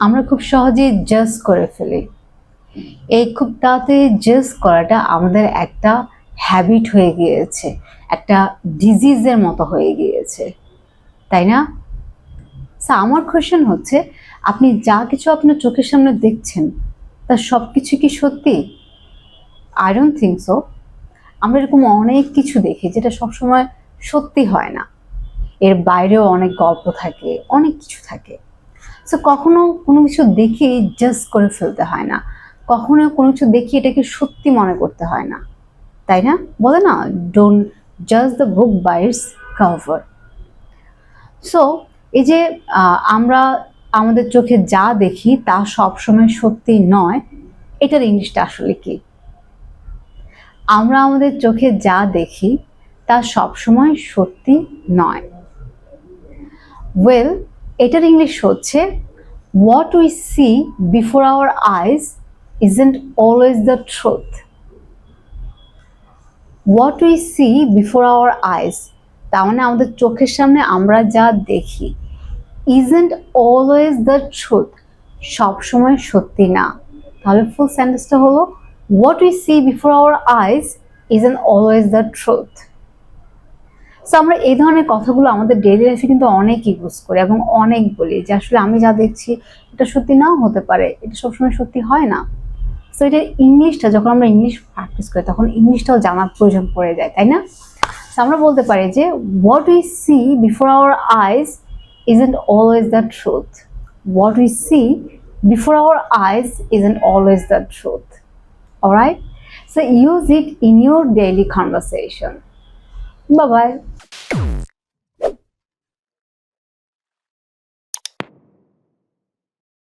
আমরা খুব সহজেই জাজ করে ফেলি। এই খুব তাড়াতাড়ি জাজ করাটা আমাদের একটা হ্যাবিট হয়ে গিয়েছে, একটা ডিজিজের মতো হয়ে গিয়েছে। তাই না? আমার কোয়েশ্চেন হচ্ছে, আপনি যা কিছু আপনার চোখের সামনে দেখছেন তা সব কিছু কি সত্যি? আই ডোন্ট থিঙ্ক সো আমরা এরকম অনেক কিছু দেখি যেটা সবসময় সত্যি হয় না। এর বাইরেও অনেক গল্প থাকে, অনেক কিছু থাকে। সো কখনো কোনো কিছু দেখে জাজ করে ফেলতে হয় না। কখনো কোনো কিছু দেখি এটাকে সত্যি মনে করতে হয় না। তাই না? বলে না ডোন্ট জাজ the book by its cover so এই যে আমরা আমাদের চোখে যা দেখি তা সবসময় সত্যি নয়, এটার ইংলিশটা আসলে কি? আমরা আমাদের চোখে যা দেখি তা সবসময় সত্যি নয়। ওয়েল এটার ইংলিশ হচ্ছে what we see before our eyes isn't always the truth what we see before our eyes তার মানে আমাদের চোখের সামনে আমরা যা দেখি ইজেন্ট অলওয়েজ দ্য ট্রুথ সবসময় সত্যি না। তাহলে ফুল সেন্টেন্সটা হলো what we see before our eyes isn't always the truth so আমরা এই ধরনের কথাগুলো আমাদের ডেইলি লাইফে কিন্তু অনেক ইউজ করি এবং অনেক বলি যে আসলে আমি যা দেখছি, এটা সত্যি নাও হতে পারে, এটা সবসময় সত্যি হয় না সো এটা ইংলিশটা যখন আমরা ইংলিশ প্র্যাকটিস করি, তখন ইংলিশটাও জানার প্রয়োজন পড়ে যায়, তাই না So, আমরা বলতে পারি যে what we see before our eyes isn't always the truth. What we see before our eyes isn't always the truth. Alright? So, use it in your daily conversation. Bye bye.